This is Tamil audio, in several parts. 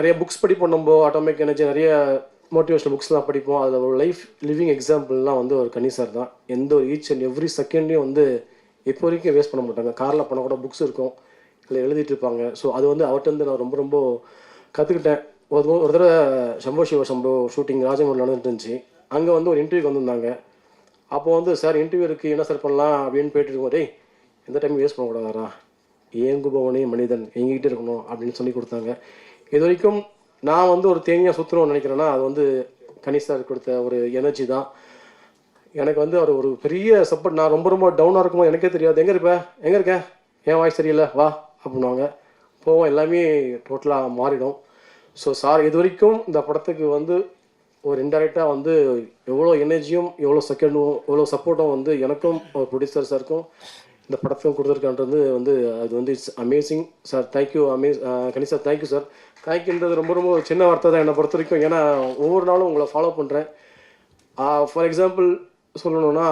நிறைய புக்ஸ் படிப்போம் நம்ம ஆட்டோமேக் எனர்ஜி நிறைய மோட்டிவேஷனல் புக்ஸ்லாம் படிப்போம். அதில் ஒரு லைஃப் லிவிங் எக்ஸாம்பிள்லாம் வந்து ஒரு கனி சார் தான். எந்த ஒரு ஈச் அண்ட் எவ்ரி செகண்ட்லையும் வந்து இப்போ வரைக்கும் வேஸ்ட் பண்ண மாட்டாங்க. காரில் போனால் கூட புக்ஸ் இருக்கும். இல்லை எழுதிட்டு இருப்பாங்க. ஸோ அது வந்து அவர்கிட்ட நான் ரொம்ப ரொம்ப கற்றுக்கிட்டேன் ஒரு தடவை- ஒரு தடவை சம்போ சிவ சம்போ ஷூட்டிங் ராஜமூரில் நடந்துட்டு இருந்துச்சு. அங்கே வந்து ஒரு இன்டர்வியூக்கு வந்திருந்தாங்க. அப்போ வந்து சார் இன்டர்வியூ இருக்குது என்ன சார் பண்ணலாம்? அப்படின்னு போயிட்டு இருக்கோம் டேய் எந்த டைம் வேஸ்ட் பண்ணக்கூடாதாரா ஏங்குபவனே மனிதன்? எங்கிட்ட இருக்கணும். அப்படின்னு சொல்லி கொடுத்தாங்க. இது வரைக்கும் நான் வந்து ஒரு தேனியாக சுற்றுறோம்னு நினைக்கிறேன்னா அது வந்து கணேஷ் கொடுத்த ஒரு எனர்ஜி தான். எனக்கு வந்து அவர் ஒரு பெரிய சப்போர்ட் நான் ரொம்ப ரொம்ப டவுனாக இருக்கும்போது எனக்கே தெரியாது. எங்கே இருப்ப? எங்கே இருக்க? ஏன் வாய்ஸ் சரியில்லை வா அப்படின்வாங்க போவோம் எல்லாமே டோட்டலாக மாறிடும். ஸோ சார் இது வரைக்கும் இந்த படத்துக்கு வந்து ஒரு இன்டெரக்டாக வந்து எவ்வளோ எனர்ஜியும் எவ்வளோ செகண்டும் எவ்வளோ சப்போர்ட்டும் வந்து எனக்கும் ஒரு ப்ரொடியூசர் சாருக்கும் இந்த படத்துக்கும் கொடுத்துருக்கான்றது வந்து அது வந்து it's amazing sir thank you Amaze Ganesh sir thank you sir தேங்க்யூன்றது ரொம்ப ரொம்ப சின்ன வார்த்தை தான் என்னை பொறுத்த வரைக்கும். ஏன்னா ஒவ்வொரு நாளும் உங்களை ஃபாலோ பண்ணுறேன் ஃபார் எக்ஸாம்பிள் சொல்லணும்னா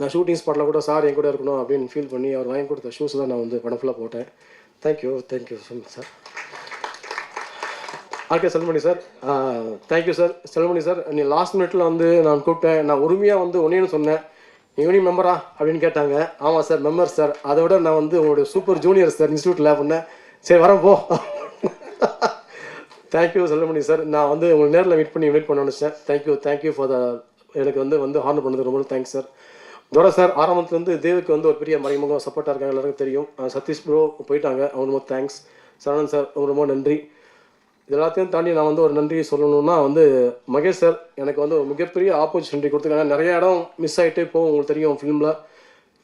நான் ஷூட்டிங் ஸ்பாட்டில் கூட சார் என் கூட இருக்கணும் அப்படின்னு ஃபீல் பண்ணி அவர் வாங்கி கொடுத்த ஷூஸ் தான் நான் வந்து படம் ஃபுல்லாக போட்டேன். Thank you thank you so much sir RK Selmani sir thank you sir Selmani sir நீ லாஸ்ட் மினிட்ல வந்து நான் கூப்பிட்டேன். நான் உரிமையாக வந்து ஒன்னேன்னு சொன்னேன். ஈவினிங் மெம்பரா அப்படின்னு கேட்டாங்க. ஆமாம் சார் மெம்பர் சார் அதை விட நான் வந்து உங்களுடைய சூப்பர் ஜூனியர் சார் இன்ஸ்டியூட்டில் பண்ணேன் சரி வரேன் போ. தேங்க்யூ செல்லமணி சார் நான் வந்து உங்களை நேரில் மீட் பண்ணி மீட் பண்ண நினச்சேன். தேங்க்யூ தேங்க்யூ ஃபார் த எனக்கு வந்து வந்து ஹார்ன் பண்ணது ரொம்ப தேங்க்ஸ் சார் தோரா சார் ஆரம்பத்துலேருந்து தேவுக்கு வந்து ஒரு பெரிய மறைமுகம் சப்போர்ட்டாக இருக்காங்க எல்லாருக்கும் தெரியும். சதீஷ் ப்ரோ போயிட்டாங்க அவங்க ரொம்ப தேங்க்ஸ் சரணன் சார் அவங்க ரொம்ப நன்றி. இது எல்லாத்தையும் தாண்டி நான் வந்து ஒரு நன்றி சொல்லணும்னா வந்து மகேஷ் சார் எனக்கு வந்து ஒரு மிகப்பெரிய ஆப்பர்ச்சுனிட்டி கொடுத்துருக்காங்க. நிறைய இடம் மிஸ் ஆகிட்டே போகும் உங்களுக்கு தெரியும் ஃபிலிமில்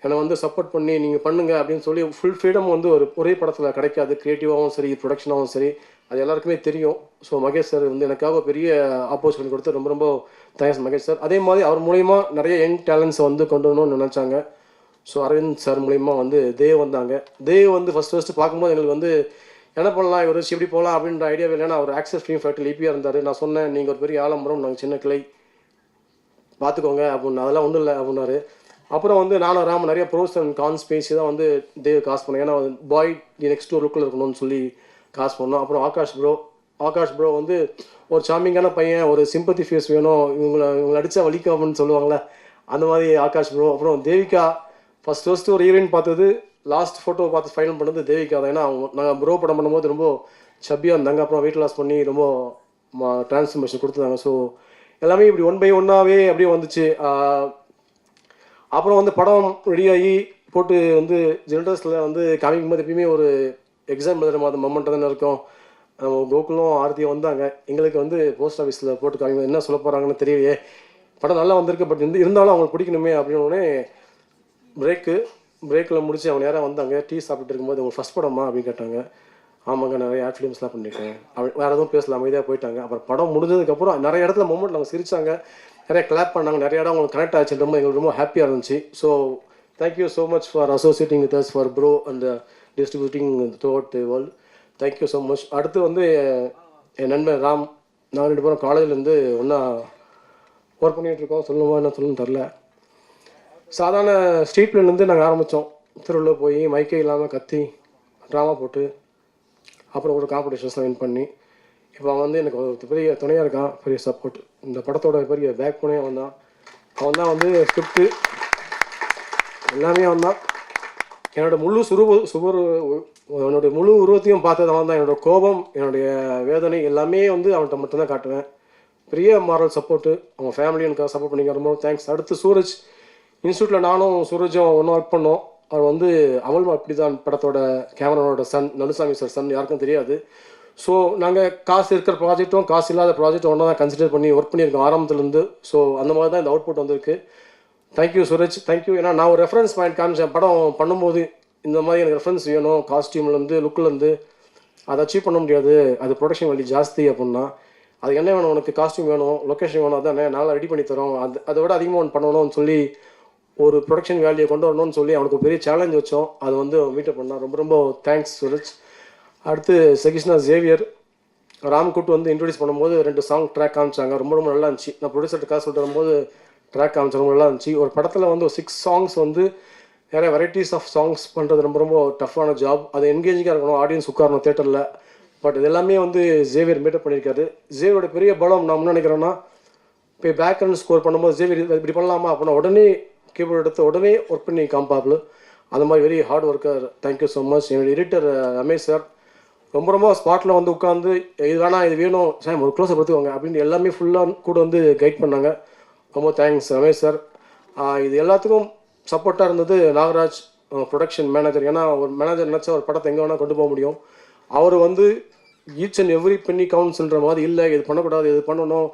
என்னை வந்து சப்போர்ட் பண்ணி நீங்கள் பண்ணுங்க அப்படின்னு சொல்லி ஃபுல் ஃப்ரீடம் வந்து ஒரு ஒரே படத்தில் கிடைக்காது. க்ரியேட்டிவாகவும் சரி ப்ரொடக்ஷனாகவும் சரி. அது எல்லாருக்குமே தெரியும். ஸோ மகேஷ் சார் வந்து எனக்காக பெரிய ஆப்பர்ச்சுனிட்டி கொடுத்து ரொம்ப ரொம்ப தேங்க்ஸ் மகேஷ் சார் அதே மாதிரி அவர் மூலயமா நிறைய யங் டேலண்ட்ஸை வந்து கொண்டு வரணும்னு நினச்சாங்க. ஸோ அரவிந்த் சார் மூலயமா வந்து தேவ் வந்தாங்க. தேவ் வந்து ஃபஸ்ட் ஃபஸ்ட்டு பார்க்கும்போது எங்களுக்கு வந்து என்ன பண்ணலாம் இவர் எப்படி போகலாம் அப்படின்ற ஐடியா இல்லைன்னா அவர் ஆக்சஸ் ஃபிலிம் ஃபேக்டரி லிபியாக இருந்தார். நான் சொன்னேன் நீங்கள் ஒரு பெரிய ஆலம்பரம் நாங்கள் சின்ன கிளை. பார்த்துக்கோங்க அப்படின்னு. அதெல்லாம் ஒன்றும் இல்லை அப்படின்னாரு. அப்புறம் வந்து நானும் ராம நிறைய ப்ரோஸ் அண்ட் கான்ஸ் பேசி தான் வந்து தேவ் காசு பண்ணேன். ஏன்னா பாய் நீ நெக்ஸ்ட் டூ லுக்கில் இருக்கணும்னு சொல்லி காசு பண்ணோம். அப்புறம் ஆகாஷ் ப்ரோ ஆகாஷ் ப்ரோ வந்து ஒரு சாமிங்கான பையன் ஒரு சிம்பத்தி ஃபேஸ் வேணும். இவங்களை இவங்களை அடித்தா வலிக்காமன்னு சொல்லுவாங்களே அந்த மாதிரி ஆகாஷ் ப்ரோ அப்புறம் தேவிகா ஃபஸ்ட் ஃபஸ்ட்டு ஒரு ஹீரோயின் பார்த்தது லாஸ்ட் ஃபோட்டோ பார்த்து ஃபைனல் பண்ணது தேவிகா தான். ஏன்னா அவங்க நாங்கள் ப்ரோ படம் பண்ணும்போது ரொம்ப சப்பியாக இருந்தாங்க. அப்புறம் வெயிட் லாஸ் பண்ணி ரொம்ப ட்ரான்ஸ்ஃபர்மேஷன் கொடுத்துருந்தாங்க ஸோ எல்லாமே இப்படி ஒன் பை ஒன்னாகவே அப்படியே வந்துச்சு. அப்புறம் வந்து படம் ரெடியாகி போட்டு வந்து ஜென்ரஸில் வந்து காமிக்கும் போது எப்பயுமே ஒரு எக்ஸாம் எழுதுற மாதிரி மொமெண்ட் தானே இருக்கும். நம்ம கோகுலும் ஆர்த்தியும் வந்தாங்க. எங்களுக்கு வந்து போஸ்ட் ஆஃபீஸில் போட்டு காமிக்கும் என்ன சொல்ல போகிறாங்கன்னு தெரியலையே. படம் நல்லா வந்திருக்கு. பட் இருந்து இருந்தாலும் அவங்களுக்கு பிடிக்கணுமே அப்படின்னு பிரேக்கு பிரேக்கில் முடிச்சு அவங்க நேராக வந்தாங்க. டீ சாப்பிட்டு இருக்கும்போது அவங்க ஃபஸ்ட் படமா? அப்படின்னு கேட்டாங்க. ஆமாங்க நிறைய ஆட் ஃபிலிம்ஸ்லாம் பண்ணியிருக்கேன் அப்படி வேறு எதுவும் பேசலாம் அமைதியாக போயிட்டாங்க. அப்புறம் படம் முடிஞ்சதுக்கப்புறம் நிறைய இடத்துல மொமெண்ட் அவங்க சிரிச்சாங்க. நிறைய கிளாப் பண்ணாங்க. நிறைய இடம் அவங்களுக்கு கனெக்ட் ஆச்சு. ரொம்ப எங்களுக்கு ரொம்ப ஹாப்பியாக இருந்துச்சு. So thank you so much for associating with us for bro and distributing throughout the world thank you so much அடுத்து வந்து என் நண்பன் ராம். நான் ரெண்டு பேரும் காலேஜ்லேருந்து ஒன்றா ஒர்க் பண்ணிகிட்டு இருக்கோம். சொல்லணுமா என்ன சொல்லணும்னு தெரில சாதாரண ஸ்ட்ரீட்லேருந்து நாங்கள் ஆரம்பித்தோம் திருவள்ளூர் போய் மைக்கே இல்லாமல் கத்தி ட்ராமா போட்டு அப்புறம் ஒரு காம்படிஷன்ஸ்லாம் வின் பண்ணி இப்போ அவன் வந்து எனக்கு ஒரு பெரிய துணையாக இருக்கான் பெரிய சப்போர்ட் இந்த படத்தோட பெரிய பேக் போனே அவன் தான். அவன் தான் வந்து ஸ்கிரிப்டு எல்லாமே அவன் தான். என்னோட முழு சுரூப சுவர் என்னுடைய முழு உருவத்தையும் பார்த்தது அவன் தான். என்னோட கோபம் என்னுடைய வேதனை எல்லாமே வந்து அவன்கிட்ட மட்டும்தான் காட்டுவேன். பெரிய மாரல் சப்போர்ட்டு அவங்க ஃபேமிலி எனக்கு சப்போர்ட் பண்ணிக்க ரொம்ப தேங்க்ஸ் அடுத்து சூரஜ். இன்ஸ்டியூட்டில் நானும் சூரஜும் ஒன்றும் ஒர்க் பண்ணோம். அவர் வந்து அமல் அப்படி தான் படத்தோட கேமரானோட சன் நலுசாமி சார் சன் யாருக்கும் தெரியாது. ஸோ நாங்கள் காசு இருக்கிற ப்ராஜெக்ட்டும் காசு இல்லாத ப்ராஜெக்ட்டும் ஒன்றா தான் கன்சிடர் பண்ணி ஒர்க் பண்ணியிருக்கோம் ஆரம்பத்துலேருந்து. ஸோ அந்த மாதிரி தான் இந்த அவுட்புட் வந்திருக்கு. தேங்க்யூ சுரேஷ் தேங்க்யூ ஏன்னா நான் ஒரு ரெஃபரன்ஸ் பாயிண்ட் காமிச்சேன். படம் பண்ணும்போது இந்த மாதிரி எனக்கு ரெஃபரன்ஸ் வேணும். காஸ்டியூம்லேருந்து லுக்லேருந்து அதை அச்சீவ் பண்ண முடியாது. அது ப்ரொடக்ஷன் வேல்யூ ஜாஸ்தி அப்படின்னா அது என்ன வேணும்? உனக்கு காஸ்டியூம் வேணும் லொக்கேஷன் வேணும் அதானே? நாங்கள் ரெடி பண்ணி தரோம். அது அதை விட அதிகமாக ஒன்று பண்ணணும்னு சொல்லி ஒரு ப்ரொடக்ஷன் வேல்யூ கொண்டு வரணும்னு சொல்லி அவனுக்கு பெரிய சேலஞ்ச் வச்சோம். அது வந்து மீட்டப் பண்ணான். ரொம்ப ரொம்ப தேங்க்ஸ் சுரேஷ் அடுத்து சகிஷ்ணா ஜேவியர் ராம் கூட்டு வந்து இன்ட்ரடியூஸ் பண்ணும்போது ரெண்டு சாங் ட்ராக் காமிச்சாங்க. ரொம்ப ரொம்ப நல்லா இருந்துச்சு. நான் ப்ரொடியூசர்ட்டு காசு சொல்லிட்டு வரும்போது ட்ராக் காமிச்ச ரொம்ப நல்லா இருந்துச்சு. ஒரு படத்தில் வந்து ஒரு சிக்ஸ் சாங்ஸ் வந்து நிறைய வெரைட்டிஸ் ஆஃப் சாங்ஸ் பண்ணுறது ரொம்ப ரொம்ப டஃப்பான ஜாப் அது என்கேஜிங்காக இருக்கணும். ஆடியன்ஸ் உட்காரணும். தேட்டரில் பட் இது எல்லாமே வந்து ஜேவியர் மீட்டப் பண்ணியிருக்காரு. ஜேவியரோட பெரிய பலம் நான் என்ன நினைக்கிறேன்னா இப்போ பேக் ரன் ஸ்கோர் பண்ணும்போது ஜேவியர் இப்படி பண்ணலாமா அப்படின்னா உடனே கீபோர்டு எடுத்து உடனே ஒர்க் பண்ணி காம்பாப்பில். அந்த மாதிரி very hard worker thank you so much என்னுடைய எடிட்டர் ரமேஷ் சார் ரொம்ப ரொம்ப ஸ்பாட்டில் வந்து உட்காந்து இது வேணாம் இது வேணும் சார் ஒரு க்ளோஸை பார்த்துக்கோங்க அப்படின்னு எல்லாமே ஃபுல்லாக கூட வந்து கைட் பண்ணாங்க. ரொம்ப தேங்க்ஸ் ரமேஷ் சார் இது எல்லாத்துக்கும் சப்போர்ட்டாக இருந்தது நாகராஜ் ப்ரொடக்ஷன் மேனேஜர் ஏன்னா ஒரு மேனேஜர் நினச்சா ஒரு படத்தை எங்கே வேணால் கொண்டு போக முடியும். அவர் வந்து ஈச் அண்ட் எவ்ரி பெண்ணி கவுன்சில்ன்ற மாதிரி இல்லை இது பண்ணக்கூடாது இது பண்ணணும்.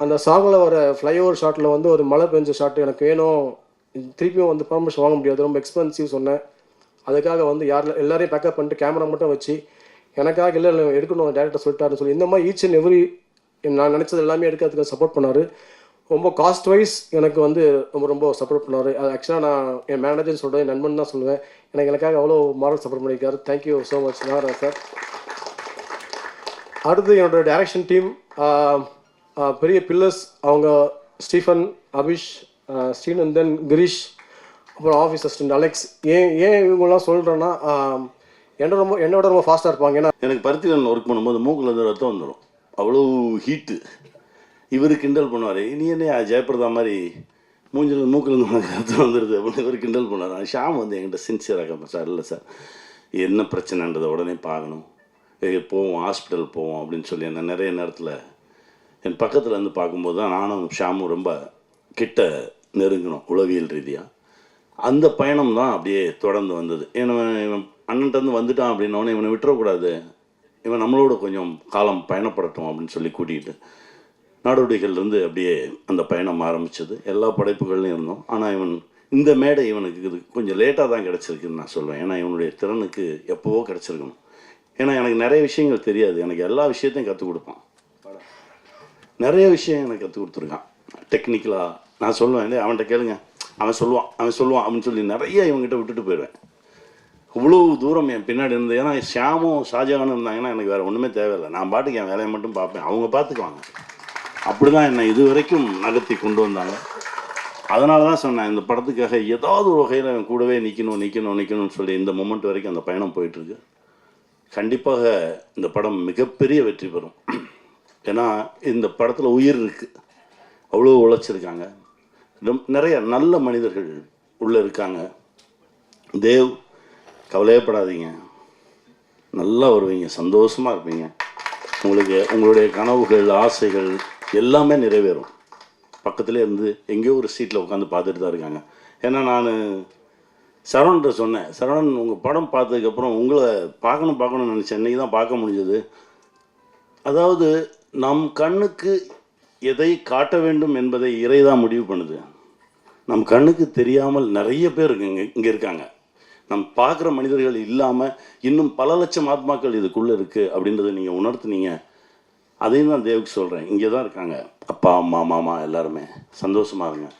அந்த சாங்கில் வர ஃப்ளைஓவர் ஷாட்டில் வந்து ஒரு மழை பெஞ்ச ஷாட் எனக்கு வேணும். திருப்பியும் வந்து பர்மிஷன் வாங்க முடியாது. ரொம்ப எக்ஸ்பென்சிவ் சொன்னேன். அதுக்காக வந்து யார் எல்லாரையும் பேக்கப் பண்ணிட்டு கேமரா மட்டும் வச்சு எனக்காக இல்லை இல்லை எடுக்கணும் டேரக்டர் சொல்லிட்டாருன்னு சொல்லி இந்த மாதிரி ஈச் அண்ட் எவ்ரி நான் நினச்சது எல்லாமே எடுக்கிறதுக்கு சப்போர்ட் பண்ணார். ரொம்ப காஸ்ட் வைஸ் எனக்கு வந்து ரொம்ப ரொம்ப சப்போர்ட் பண்ணார். அது ஆக்சுவலாக நான் என் மேனேஜர் சொல்கிறேன் என் நண்பன் தான் சொல்லுவேன். எனக்கு எனக்காக அவ்வளோ மாரல் சப்போர்ட் பண்ணியிருக்காரு. Thank you so much Nagaraj sir அடுத்து என்னோட டைரக்ஷன் டீம் பெரிய பில்லர்ஸ் அவங்க ஸ்டீஃபன் அபிஷ் ஸ்ரீநந்தன் கிரீஷ் அப்புறம் ஆஃபீஸ் அசிஸ்டன்ட் அலெக்ஸ். ஏன் ஏன் இவங்கெல்லாம் சொல்கிறேன்னா என்ன ரொம்ப என்னோட ரொம்ப ஃபாஸ்ட்டாக இருப்பாங்க. ஏன்னா எனக்கு பருத்தியில் ஒர்க் பண்ணும்போது மூக்கில் இருந்து ரத்தம் வந்துடும் அவ்வளோ ஹீட்டு இவர் கிண்டல் பண்ணுவார் நீ என்ன ஜெயபிரதா மாதிரி மூஞ்சில் மூக்கில் இருந்து உனக்கு ரத்தம் வந்துடுது அப்படின்னு இவர் கிண்டல் பண்ணுவார். ஷாம் வந்து என்கிட்ட சின்சியராக சார் இல்லை சார் என்ன பிரச்சனைன்றதை உடனே பார்க்கணும். போவோம் ஹாஸ்பிட்டல் போவோம் அப்படின்னு சொல்லி என்ன நிறைய நேரத்தில் என் பக்கத்தில் இருந்து பார்க்கும்போது தான் நானும் ஷாமும் ரொம்ப கிட்ட நெருங்கினோம் உளவியல் ரீதியாக அந்த பயணம் தான் அப்படியே தொடர்ந்து வந்தது. ஏன்னா இவன் அண்ணன்ட்டேருந்து வந்துட்டான் அப்படின்னோடனே இவனை விட்டுறக்கூடாது. இவன் நம்மளோட கொஞ்சம் காலம் பயணப்படட்டும் அப்படின்னு சொல்லி கூட்டிகிட்டு நாடோடிகள்லேருந்து அப்படியே அந்த பயணம் ஆரம்பிச்சது. எல்லா படைப்புகள்லையும் இருந்தோம். ஆனால் இவன் இந்த மேடை இவனுக்கு இது கொஞ்சம் லேட்டாக தான் கிடச்சிருக்குன்னு நான் சொல்லுவேன் ஏன்னா இவனுடைய திறனுக்கு எப்போவோ கிடச்சிருக்கணும். ஏன்னா எனக்கு நிறைய விஷயங்கள் தெரியாது. எனக்கு எல்லா விஷயத்தையும் கற்றுக் கொடுப்பான். நிறைய விஷயம் எனக்கு கற்றுக் கொடுத்துருக்கான். டெக்னிக்கலாக நான் சொல்லுவேன். அவன்கிட்ட கேளுங்க. அவன் சொல்லுவான். அவன் சொல்லுவான் அப்படின்னு சொல்லி நிறைய இவங்ககிட்ட விட்டுட்டு போயிடுவேன். இவ்வளோ தூரம் என் பின்னாடி இருந்தது ஏன்னா ஷியாமும் ஷாஜகானும் இருந்தாங்கன்னா எனக்கு வேறு ஒன்றுமே தேவையில்லை. நான் பாட்டுக்கு என் வேலையை மட்டும் பார்ப்பேன். அவங்க பார்த்துக்குவாங்க. அப்படி தான் என்னை இது வரைக்கும் நகர்த்தி கொண்டு வந்தாங்க. அதனால தான் சொன்னேன் இந்த படத்துக்காக ஏதாவது ஒரு வகையில் என் கூடவே நிற்கணும் நிற்கணும் நிற்கணும்னு சொல்லி இந்த மூமெண்ட் வரைக்கும் அந்த பயணம் போயிட்டுருக்கு. கண்டிப்பாக இந்த படம் மிகப்பெரிய வெற்றி பெறும். ஏன்னா இந்த படத்தில் உயிர் இருக்குது அவ்வளோ உழைச்சிருக்காங்க. நிறைய நல்ல மனிதர்கள் உள்ளே இருக்காங்க. தேவ் கவலையப்படாதீங்க நல்லா வருவீங்க சந்தோஷமாக இருப்பீங்க. உங்களுக்கு உங்களுடைய கனவுகள் ஆசைகள் எல்லாமே நிறைவேறும். பக்கத்துலேயே இருந்து எங்கேயோ ஒரு சீட்டில் உட்காந்து பார்த்துட்டு தான் இருக்காங்க. ஏன்னா நான் சரவண்கிட்ட சொன்னேன் சரவணன் உங்கள் படம் பார்த்ததுக்கப்புறம் உங்களை பார்க்கணும் பார்க்கணும்னு நினச்சேன். இன்றைக்கி தான் பார்க்க முடிஞ்சது. அதாவது நம் கண்ணுக்கு எதை காட்ட வேண்டும் என்பதை இறை தான் முடிவு பண்ணுது. நம் கண்ணுக்கு தெரியாமல் நிறைய பேர் இங்கே இங்கே இருக்காங்க. நம் பார்க்குற மனிதர்கள் இல்லாமல் இன்னும் பல லட்சம் ஆத்மாக்கள் இதுக்குள்ளே இருக்குது அப்படின்றத நீங்கள் உணர்த்துனீங்க. அதையும் தான் தேவுக்கு சொல்கிறேன் இங்கே தான் இருக்காங்க. அப்பா அம்மா மாமா எல்லாருமே சந்தோஷமாக இருங்க.